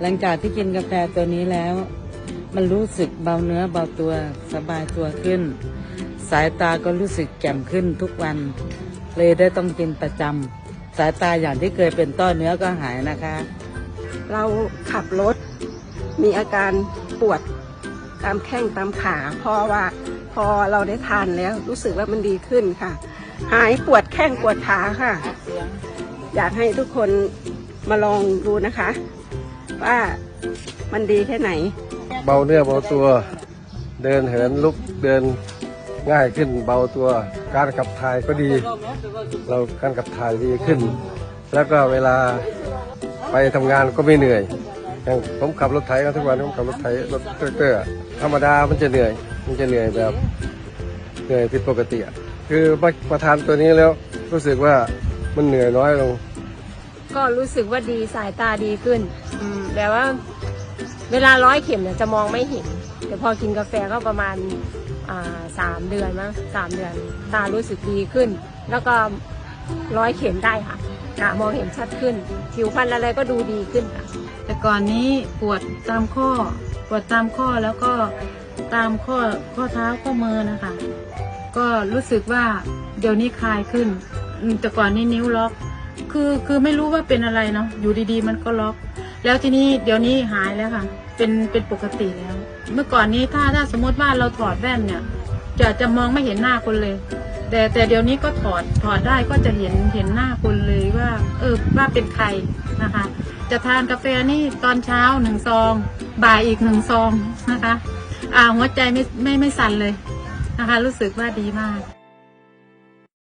หลังจากที่กินกาแฟตัวนี้แล้ว มันรู้สึกเบาเนื้อเบาตัวสบายตัวขึ้น สายตาก็รู้สึกแจ่มขึ้นทุกวัน เลยได้ต้องกินประจำสายตาอย่างที่เคยเป็นต้อเนื้อก็หายนะคะ เราขับรถมีอาการปวดตามแข้งตามขาเพราะว่าพอเราได้ทานแล้วรู้สึกว่ามันดีขึ้นค่ะ หายปวดแข้งปวดขาค่ะ อยากให้ทุกคนมาลองดูนะคะ ว่ามันดีแค่ไหน เบาเนื้อเบาตัว เดินเหินลุกเดินง่ายขึ้นเบาตัว การขับถ่ายก็ดี เราการขับถ่ายดีขึ้น แล้วก็เวลาไปทำงานก็ไม่เหนื่อย อย่างผมขับรถไถกันทุกวันผมขับรถไถรถเตอร์ธรรมดามันจะเหนื่อย มันจะเหนื่อยแบบเหนื่อยผิดปกติคือมามาทานตัวนี้แล้วรู้สึกว่ามันเหนื่อยน้อยลง ก็รู้สึกว่าดีสายตาดีขึ้น อืมแต่ว่า เวลาร้อยเข็มเนี่ยจะมองไม่เห็นแต่พอกินกาแฟก็ประมาณอ่าสามเดือนมั้งสามเดือน ตารู้สึกดีขึ้น แล้วก็ร้อยเข็มได้ค่ะอ่ามองเห็นชัดขึ้น ผิวพรรณอะไรก็ดูดีขึ้นค่ะ แต่ก่อนนี้ปวดตามข้อ ปวดตามข้อแล้วก็ตามข้อข้อเท้าข้อมือนะคะ ก็รู้สึกว่าเดี๋ยวนี้คลายขึ้นอืมแต่ก่อนนี้นิ้วล็อก คือคือไม่รู้ว่าเป็นอะไรเนาะอยู่ดีๆ มันก็ล็อก แล้วทีนี้เดี๋ยวนี้หายแล้วค่ะ เป็นเป็นปกติแล้ว เมื่อก่อนนี้ถ้าถ้าสมมติว่าเราถอดแว่นเนี่ย จะจะมองไม่เห็นหน้าคนเลย แต่แต่เดี๋ยวนี้ก็ถอดถอดได้ก็จะเห็นเห็นหน้าคนเลยว่า เออว่าเป็นใครนะคะ จะทานกาแฟนี่ตอนเช้าหนึ่งซอง บ่ายอีกหนึ่งซองนะคะ อ่าหัวใจไม่ไม่ไม่สั่นเลยนะคะ รู้สึกว่าดีมาก